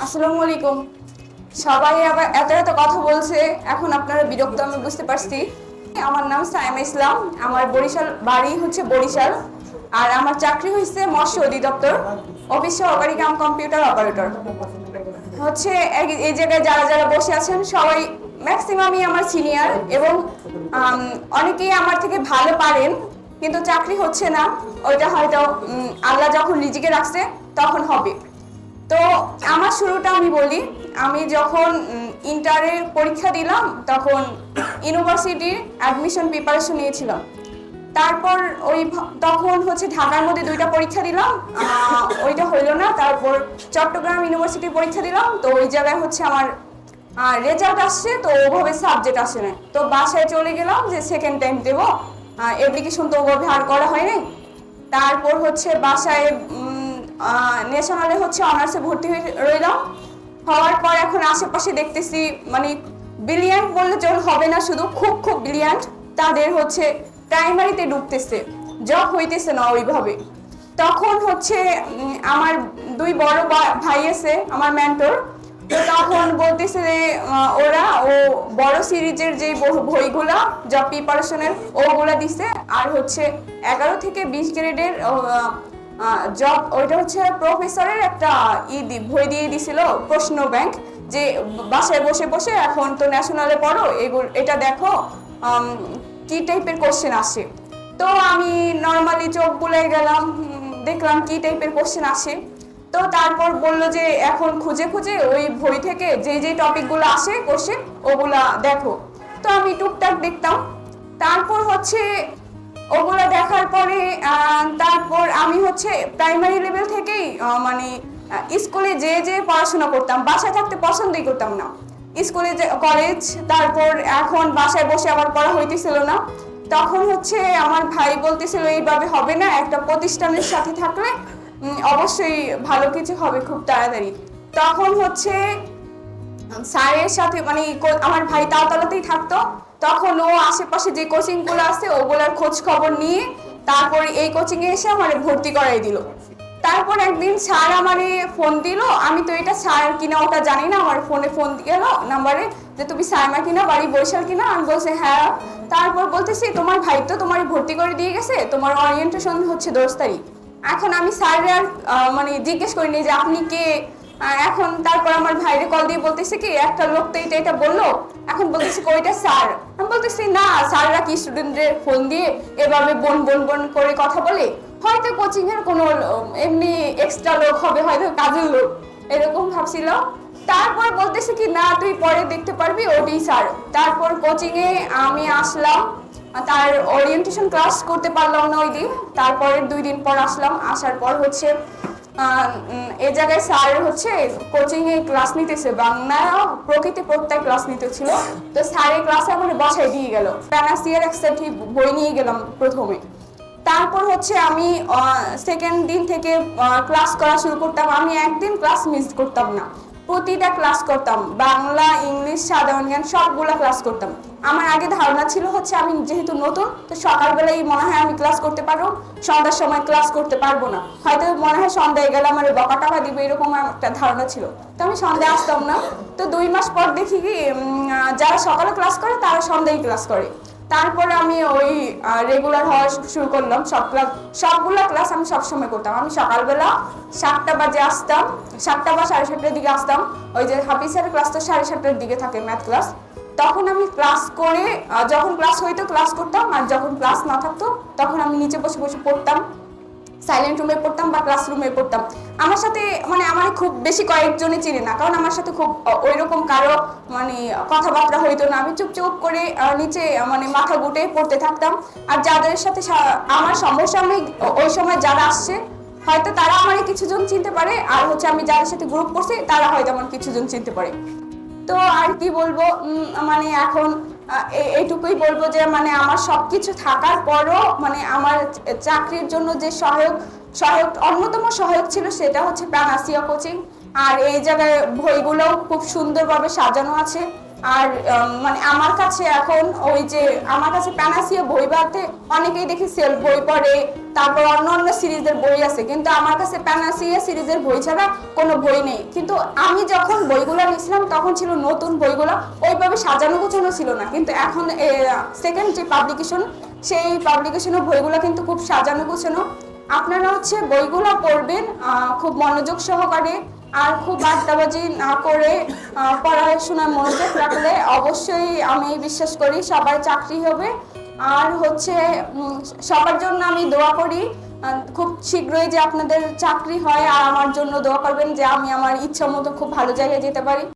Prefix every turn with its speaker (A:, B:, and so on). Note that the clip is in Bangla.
A: আসসালামু আলাইকুম। সবাই আবার এত এত কথা বলছে, এখন আপনারা বিরক্ত, আমি বুঝতে পারছি। আমার নাম সাইমা ইসলাম, আমার বরিশাল, বাড়ি হচ্ছে বরিশাল, আর আমার চাকরি হয়েছে মৎস্য অধিদপ্তর, অফিস সহকারী কাম কম্পিউটার অপারেটর। হচ্ছে এই- জায়গায় যারা যারা বসে আছেন, সবাই ম্যাক্সিমামই আমার সিনিয়র এবং অনেকেই আমার থেকে ভালো পারেন, কিন্তু চাকরি হচ্ছে না। ওইটা হয়তো আল্লাহ যখন রিজিকে রাখছে, তখন হবে। তো আমার শুরুটা আমি বলি। আমি যখন ইন্টারের পরীক্ষা দিলাম, তখন ইউনিভার্সিটির অ্যাডমিশন প্রিপারেশন নিয়েছিলাম। তারপর ওই তখন হচ্ছে ঢাকার মধ্যে দুইটা পরীক্ষা দিলাম। ওইটা হইল না, তারপর চট্টগ্রাম ইউনিভার্সিটির পরীক্ষা দিলাম। তো ওই জায়গায় হচ্ছে আমার রেজাল্ট আসছে, তো ওভাবে সাবজেক্ট আসে না তো বাসায় চলে গেলাম যে সেকেন্ড টাইম দেবো। অ্যাপ্লিকেশন তো ওভাবে আর করা হয় নাই তারপর হচ্ছে বাসায় ন্যাশনালে হচ্ছে অনার্সে ভর্তি হয়ে রইলাম হওয়ার পর এখন আশেপাশে দেখতেছি মানে ব্রিলিয়ান্ট বললে চল হবে না শুধু, খুব খুব ব্রিলিয়ান্ট তাদের হচ্ছে প্রাইমারিতে ঢুকতেছে জব হইতেছে না ওইভাবে। তখন হচ্ছে আমার দুই বড় ভাই আছে, আমার মেন্টর তখন বলতেছে যে ওরা ও বড় সিরিজের যে বই- বইগুলা জব প্রিপারেশনের ওগুলা দিছে। আর হচ্ছে এগারো থেকে বিশ গ্রেডের জব ওইটা হচ্ছে প্রফেসরের একটা ই বই দিয়ে দিছিল প্রশ্ন ব্যাংক যে বাসায় বসে বসে এখন তো ন্যাশনালে পড়ো, এগুলো, এটা দেখো কি টাইপের কোশ্চেন আসে। তো আমি নর্মালি চোখ বুলে গেলাম দেখলাম কি টাইপের কোশ্চেন আসে। তো তারপর বলল যে এখন খুঁজে খুঁজে ওই বই থেকে যে যে টপিকগুলো আসে কোশ্চেন ওগুলা দেখো। তো আমি টুকটাক দেখতাম। তারপর হচ্ছে ওগুলো দেখার পরে আহ, তারপর আমি হচ্ছে প্রাইমারি লেভেল থেকেই মানে স্কুলে যে যে পড়াশোনা করতাম বাসায় থাকতে পছন্দই করতাম না। স্কুলে যে কলেজ তারপর এখন বাসায় বসে আবার পড়া হইতেছিল না। তখন হচ্ছে আমার ভাই বলতেছিল এইভাবে হবে না একটা প্রতিষ্ঠানের সাথে থাকলে অবশ্যই ভালো কিছু হবে খুব তাড়াতাড়ি। তখন হচ্ছে স্যারের সাথে মানে আমার ভাই তালতলাতেই থাকতো। তখন ও আশেপাশে যে কোচিংগুলো আছে ওগুলোর খোঁজ খবর নিয়ে তারপর এই কোচিং এ এসে আমার ভর্তি করাই দিল। তারপর একদিন স্যার আমারে ফোন দিল, আমি তো এটা স্যার কিনা ওটা জানি না, আমার ফোনে ফোন গেল নাম্বারে যে তুমি সাইমা কিনা বাড়ি বৈশাল কিনা? আমি বলছি হ্যাঁ। তারপর বলতেছি, তোমার ভাই তো তোমার ভর্তি করে দিয়ে গেছে, তোমার অরিয়েন্টেশন হচ্ছে দশ তারিখ। এখন আমি স্যারের আর মানে জিজ্ঞেস করিনি যে আপনি কে? এখন তারপর আমার ভাইরে কল দিয়ে বলতেছে কি, একটা লোক তো এটা এটা বলল। এখন বলতেছে কইটা স্যার। আমি বলতেছি, না, স্যাররা কি স্টুডেন্টদের ফোন দিয়ে এভাবে বোন বোন বোন করে কথা বলে? হয়তো কোচিং এর কোনো, এমনি এক্সট্রা লোক হবে, হয়তো কাজের লোক। এরকম ভাবছিল। তারপর বলতেছে কি, না, তুই পরে দেখতে পারবি ওটাই স্যার। তারপর কোচিং এ আমি আসলাম, তার ওরিয়েন্টেশন ক্লাস করতে পারলাম না ওই দিন। তারপরের দুই দিন পর আসলাম। আসার পর হচ্ছে আহ, জায়গায় স্যার হচ্ছে কোচিং এ ক্লাস নিতেছে বাংলা প্রকৃতি প্রত্যয় ক্লাস নিতেছিল। তো স্যারের ক্লাসে আমার বসাই দিয়ে গেল। প্যানাসিয়ার একটা বই নিয়ে গেলাম প্রথমে। তারপর হচ্ছে আমি সেকেন্ড দিন থেকে ক্লাস করা শুরু করতাম। আমি একদিন ক্লাস মিস করতাম না। প্রতিটা ক্লাস করতাম। বাংলা, ইংলিশ, সাধারণ জ্ঞান, সবগুলা ক্লাস করতাম। আমার আগে ধারণা ছিল হচ্ছে আমি যেহেতু নতুন, তো সকালবেলায় মনে হয় আমি ক্লাস করতে পারব, সন্ধ্যার সময় ক্লাস করতে পারব না। হয়তো মনে হয় সন্ধ্যায় গেলে আমার বকা টাকা দিবে, এরকম একটা ধারণা ছিল। তো আমি সন্ধ্যায় আসতাম না। তো দুই মাস পর দেখি কি যারা সকালে ক্লাস করে, তারা সন্ধ্যায় ক্লাস করে। তারপরে আমি ওই রেগুলার হওয়া শুরু করলাম। সব ক্লাস সবগুলো ক্লাস আমি সবসময় করতাম। আমি সকালবেলা সাতটা বাজে আসতাম, সাতটা বা সাড়ে সাতটার দিকে আসতাম। ওই যে হাফিসের ক্লাস তো সাড়ে সাতটার দিকে থাকে ম্যাথ ক্লাস তখন আমি ক্লাস করে যখন ক্লাস হইতো ক্লাস করতাম, আর যখন ক্লাস না থাকতো, তখন আমি নিচে বসে বসে পড়তাম। সাইলেন্ট রুমে পড়তাম বা ক্লাসরুমে পড়তাম। আমার সাথে মানে আমার খুব বেশি কয়েকজনই চিনে না, কারণ আমার সাথে খুব ওই রকম কারও মানে কথাবার্তা হইতো না। আমি চুপ চুপ করে নিচে মানে মাথা গুটে পড়তে থাকতাম। আর যাদের সাথে আমার সমসাময়িক ওই সময় যারা আসছে, হয়তো তারা আমার কিছুজন চিনতে পারে। আর হচ্ছে আমি যাদের সাথে গ্রুপ করছি, তারা হয়তো আমার কিছুজন চিনতে পারে। তো আর কি বলব? মানে এখন এইটুকুই বলব যে মানে আমার সবকিছু থাকার পরও মানে আমার চাকরির জন্য যে সহায়ক সহায়ক, অন্যতম সহায়ক ছিল সেটা হচ্ছে প্রাণাসিয়া কোচিং আর এই জায়গায় বইগুলো খুব সুন্দরভাবে সাজানো আছে। আর মানে আমার কাছে এখন ওই যে, আমার কাছে প্যানাসিয়া বই বাদে অনেকেই দেখি সেলফ বই পড়ে, তারপর অন্য অন্য সিরিজের বই আছে, কিন্তু আমার কাছে প্যানাসিয়া সিরিজের বই ছাড়া কোনো বই নেই। কিন্তু আমি যখন বইগুলো নিয়েছিলাম, তখন ছিল নতুন বইগুলো, ওইভাবে সাজানো গোছানো ছিল না। কিন্তু এখন সেকেন্ড যে পাবলিকেশন সেই পাবলিকেশনের বইগুলো কিন্তু খুব সাজানো গোছানো। আপনারা হচ্ছে বইগুলো পড়বেন খুব মনোযোগ সহকারে। আর খুব আড্ডাবাজি না করে পড়াশোনার মনোযোগ রাখলে অবশ্যই আমি বিশ্বাস করি সবাই চাকরি হবে। আর হচ্ছে সবার জন্য আমি দোয়া করি খুব শীঘ্রই যে আপনাদের চাকরি হয় আর আমার জন্য দোয়া করবেন যে আমি আমার ইচ্ছা মতো খুব ভালো জায়গায় যেতে পারি।